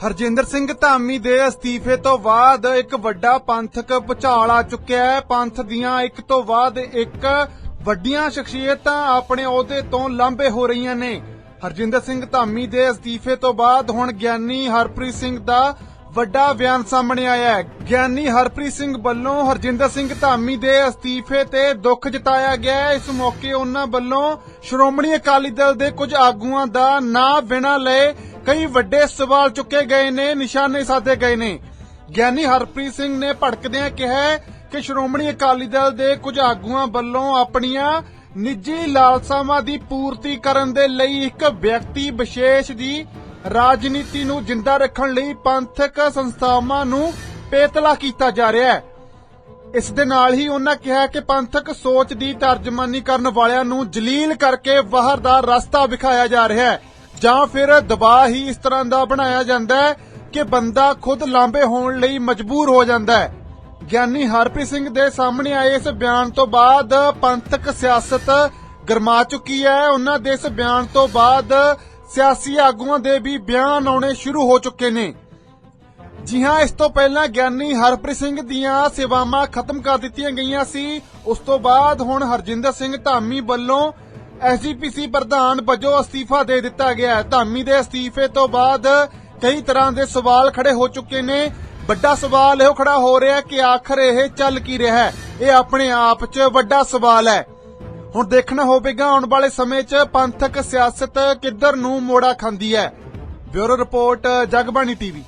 ਹਰਜਿੰਦਰ ਸਿੰਘ ਧਾਮੀ ਦੇ ਅਸਤੀਫੇ ਤੋਂ ਬਾਅਦ ਇੱਕ ਵੱਡਾ ਪੰਥਕ ਭੁਚਾਲ ਆ ਚੁੱਕਿਆ ਹੈ। ਪੰਥ ਦੀਆਂ ਇੱਕ ਤੋਂ ਬਾਅਦ ਇੱਕ ਵੱਡੀਆਂ ਸ਼ਖਸੀਅਤਾਂ ਆਪਣੇ ਅਹੁਦੇ ਤੋਂ ਲਾਂਭੇ ਹੋ ਰਹੀਆਂ ਨੇ। ਹਰਜਿੰਦਰ ਸਿੰਘ ਧਾਮੀ ਦੇ ਅਸਤੀਫੇ ਤੋਂ ਬਾਅਦ ਹੁਣ ਗਿਆਨੀ ਹਰਪ੍ਰੀਤ ਸਿੰਘ ਦਾ ਵੱਡਾ ਬਿਆਨ ਸਾਹਮਣੇ ਆਇਆ ਹੈ। ਗਿਆਨੀ ਹਰਪ੍ਰੀਤ ਸਿੰਘ ਵੱਲੋਂ ਹਰਜਿੰਦਰ ਸਿੰਘ ਧਾਮੀ ਦੇ ਅਸਤੀਫੇ ਤੇ ਦੁੱਖ ਜਤਾਇਆ ਗਿਆ ਇਸ ਮੌਕੇ ਉਹਨਾਂ ਵੱਲੋਂ ਸ਼੍ਰੋਮਣੀ ਅਕਾਲੀ ਦਲ ਦੇ ਕੁਝ ਆਗੂਆਂ ਦਾ ਨਾਂ ਬਿਨਾਂ ਲਏ ਕਈ ਵੱਡੇ ਸਵਾਲ ਚੁੱਕੇ ਗਏ ਨੇ, ਨਿਸ਼ਾਨੇ ਸਾਧੇ ਗਏ ਨੇ। ਗਿਆਨੀ ਹਰਪ੍ਰੀਤ ਸਿੰਘ ਨੇ ਭੜਕਦਿਆਂ ਕਿਹਾ ਕਿ ਸ਼੍ਰੋਮਣੀ ਅਕਾਲੀ ਦਲ ਦੇ ਕੁਝ ਆਗੂਆਂ ਵੱਲੋਂ ਆਪਣੀਆਂ ਨਿੱਜੀ ਲਾਲਸਾਵਾਂ ਦੀ ਪੂਰਤੀ ਕਰਨ ਦੇ ਲਈ ਇੱਕ ਵਿਅਕਤੀ ਵਿਸ਼ੇਸ਼ ਦੀ ਰਾਜਨੀਤੀ ਨੂੰ ਜਿੰਦਾ ਰੱਖਣ ਲਈ ਪੰਥਕ ਸੰਸਥਾਵਾਂ ਨੂੰ ਪੇਤਲਾ ਕੀਤਾ ਜਾ ਰਿਹਾ ਹੈ। ਇਸ ਦੇ ਨਾਲ ਹੀ ਉਹਨਾਂ ਕਿਹਾ ਕਿ ਪੰਥਕ ਸੋਚ ਦੀ ਤਰਜਮਾਨੀ ਕਰਨ ਵਾਲਿਆਂ ਨੂੰ ਜਲੀਲ ਕਰਕੇ ਬਾਹਰ ਦਾ ਰਸਤਾ ਵਿਖਾਇਆ ਜਾ ਰਿਹਾ ਹੈ। ਜਾਂ ਫਿਰ ਦਬਾਅ ਹੀ ਇਸ ਤਰ੍ਹਾਂ ਦਾ ਬਣਾਇਆ ਜਾਂਦਾ ਹੈ ਕਿ ਬੰਦਾ ਖੁਦ ਲਾਂਬੇ ਹੋਣ ਲਈ ਮਜਬੂਰ ਹੋ ਜਾਂਦਾ ਹੈ। ਗਿਆਨੀ ਹਰਪ੍ਰੀਤ ਸਿੰਘ ਦੇ ਸਾਹਮਣੇ ਆਏ ਇਸ ਬਿਆਨ ਤੋਂ ਬਾਅਦ ਪੰਥਕ ਸਿਆਸਤ ਗਰਮਾ ਚੁੱਕੀ ਹੈ। ਉਹਨਾਂ ਦੇ ਇਸ ਬਿਆਨ ਤੋਂ ਬਾਅਦ ਸਿਆਸੀ ਆਗੂਆਂ ਦੇ ਵੀ ਬਿਆਨ ਆਉਣੇ ਸ਼ੁਰੂ ਹੋ ਚੁੱਕੇ ਨੇ। ਜੀ ਹਾਂ, ਇਸ ਤੋਂ ਪਹਿਲਾਂ ਗਿਆਨੀ ਹਰਪ੍ਰੀਤ ਸਿੰਘ ਦੀਆਂ ਸੇਵਾਵਾਂ ਖਤਮ ਕਰ ਦਿੱਤੀਆਂ ਗਈਆਂ ਸੀ। ਉਸ ਤੋਂ ਬਾਅਦ ਹੁਣ ਹਰਜਿੰਦਰ ਸਿੰਘ ਧਾਮੀ ਵੱਲੋਂ ਐਸਜੀਪੀਸੀ ਪ੍ਰਧਾਨ ਵਜੋਂ ਅਸਤੀਫਾ ਦੇ ਦਿੱਤਾ ਗਿਆ ਧਾਮੀ ਦੇ ਅਸਤੀਫੇ ਤੋਂ ਬਾਅਦ ਕਈ ਤਰ੍ਹਾਂ ਦੇ ਸਵਾਲ ਖੜੇ ਹੋ ਚੁੱਕੇ ਨੇ। ਵੱਡਾ ਸਵਾਲ ਇਹੋ ਖੜਾ ਹੋ ਰਿਹਾ ਕਿ ਆਖਰ ਇਹ ਚੱਲ ਕੀ ਰਿਹਾ ਹੈ? ਇਹ ਆਪਣੇ ਆਪ 'ਚ ਵੱਡਾ ਸਵਾਲ ਹੈ। ਹੁਣ ਦੇਖਣਾ ਹੋਵੇਗਾ, ਆਉਣ ਵਾਲੇ ਸਮੇਂ 'ਚ ਪੰਥਕ ਸਿਆਸਤ ਕਿੱਧਰ ਨੂੰ ਮੋੜਾ ਖਾਂਦੀ ਹੈ। Bureau report, Jagbani TV.